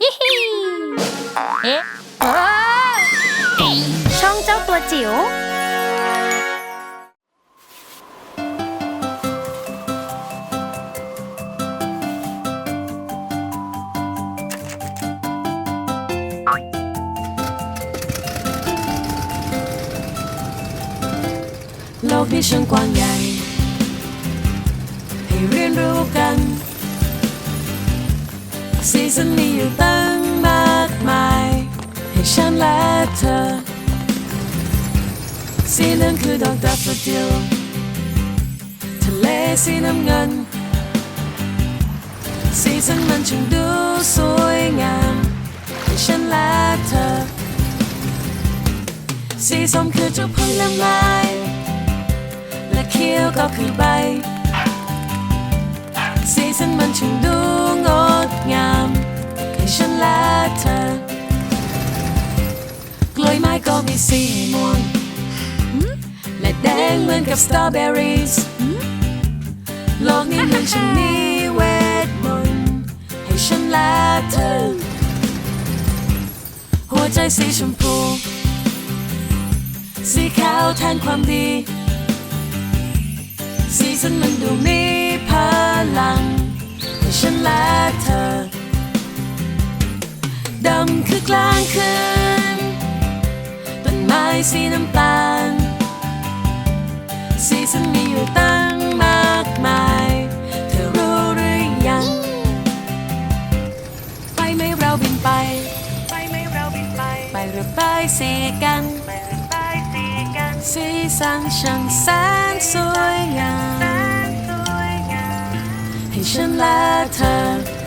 ฮิฮิเอ๊ะช่องเจ้าตัวจิ๋วโลกนี้ช่างกว้างใหญ่ ให้เรียนรู้กัน สีสันมีอยู่ตั้งมากมาย ให้ฉันและเธอ สีเหลืองคือดอกดัฟเฟอดิลทะเลสีน้ำเงิน สีสันมันช่างดูสวยงามให้ฉันและเธอ สีส้มคือเจ้าผลไม้และเขียวก็คือใบ สีสันมันช่างดู ฉันและเธอกล้วยไม้ก็มีสีม่วงและแดงเหมือนกับสตรอเบอรี่โลกนี้มันช่างมีเวทมนต์ให้ฉันและเธอ หัวใจสีชมพู สีขาวแทนความดี สีสันมันดูมีพลังให้ฉันและเธอ ดำคือกลางคืน ต้นไม้สีน้ำตาล สีสันมีอยู่ตั้งมากมาย เธอรู้หรือยัง ไปไหมเราบินไป ไปไหม่เราบินไป ไปเรือใบายสีกัน ไปเรือใต้สีกัน สีสันช่างแสนสวยงามแสนสวยงามให้ฉันและเธอ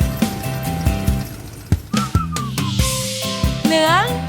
เหลือ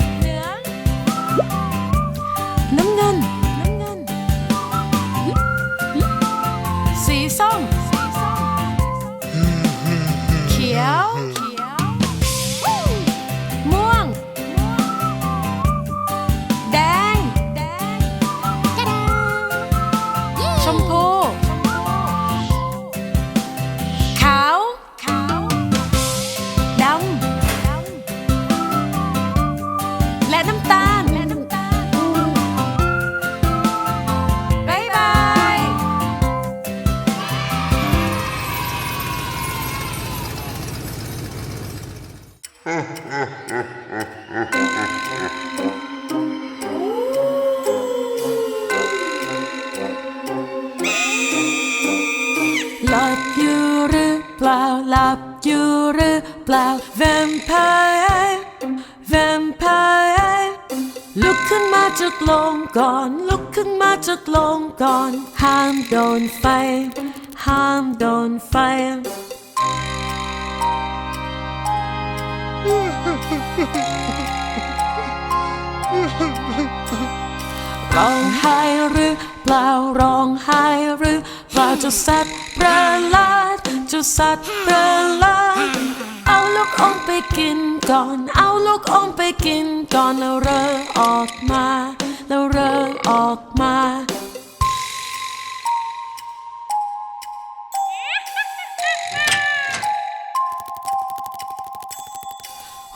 ล่า Vampire Vampire ลุกขึ้นมาจากโลงก่อน ลุกขึ้นมาจากโลงก่อน ห้ามโดนไฟ ห้ามโดนไฟ ร้องไห้หรือเปล่าร้องไห้หรือเปล่าเจ้าสัตว์ประหลาดเจ้าสัตว์ประหลาด ลูกอมไปกินก่อน เอาลูกอมไปกินก่อนแล้วเรอออกมา แล้วเรอออกมา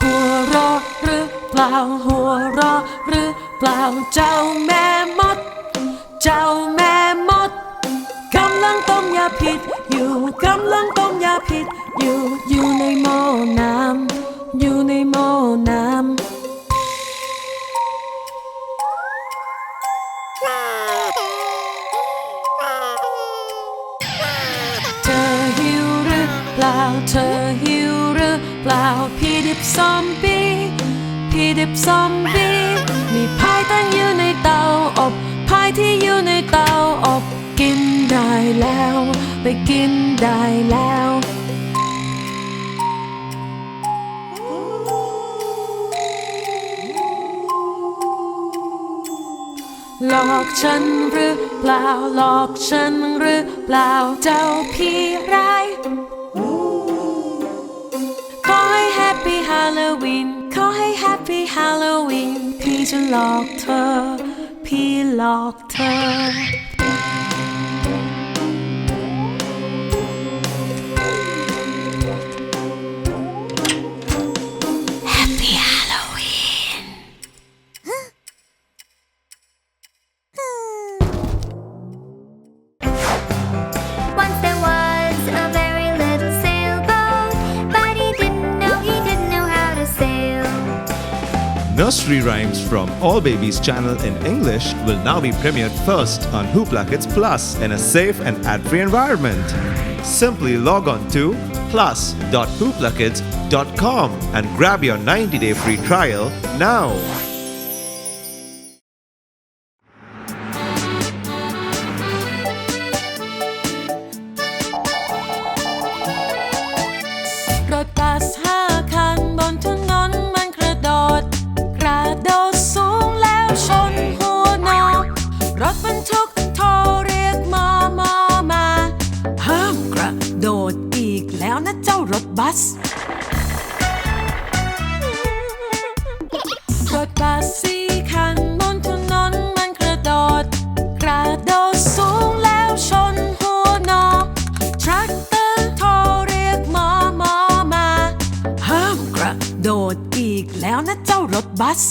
หัวรอหรือเปล่าหัวเรอหรือเปล่าเจ้าแม่มด เจ้าแม่มดกำลังต้มยาพิษอยู่กำลัง ต้มยาพิษอยู่อยู่ในหม้อน้ำอยู่ในหม้อน้ำเธอหิวหรือเปล่าเธอหิวหรือเปล่าพี่ดิบซอมบี้พี่ดิบซอมบี้มีพายตั้งอยู่ในเตาอบพายที่อยู่ในเตาอบ กินได้แล้ว ไปกินได้แล้ว หลอกฉันหรือเปล่าหลอกฉันหรือเปล่าเจ้าพี่ร้ายขอให้ Happy Halloween ขอให้ Happy Halloween พี่จะหลอกเธอ พี่หลอกเธอ Nursery rhymes from All Babies channel in English will now be premiered first on Hoopla Kids Plus in a safe and ad-free environment. Simply log on to plus.hooplakids.com and grab your 90-day free trial now. รถบรรทุกโทรเรียกมอมอมาห้ามกระโดดอีกแล้วนะเจ้ารถบัส รถบัสสี่คันบนถนนมันกระโดด กระโดดสูงแล้วชนหัวนอทรัคเตอร์โทรเรียกมอมอมาห้ามกระโดดอีกแล้วนะเจ้ารถบัส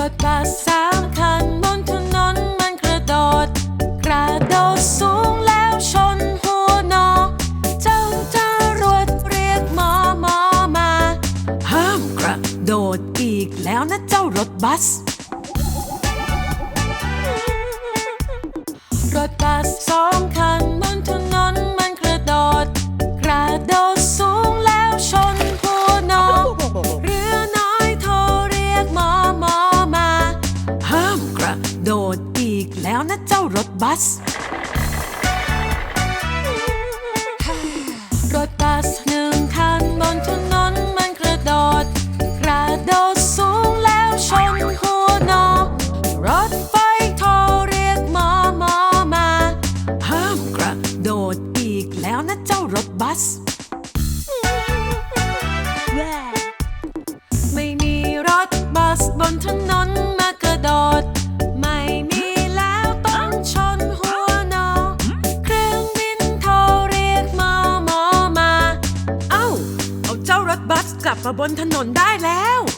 รถบัสสามคันบนถนนมันกระโดด กระโดดสูงแล้วชนหัวนอเจ้าจรวดเรียกหมอหมอมาห้ามกระโดดอีกแล้วนะเจ้ารถบัส รถบัสสองคันบนถนน บัส รถบัสหนึ่งคันบนถนนมันกระโดด กระโดดสูงแล้วชนหัวนอ รถไฟโทรเรียกหมอหมอมา ห้ามกระโดดอีกแล้วนะเจ้ารถบัส บนถนนได้แล้ว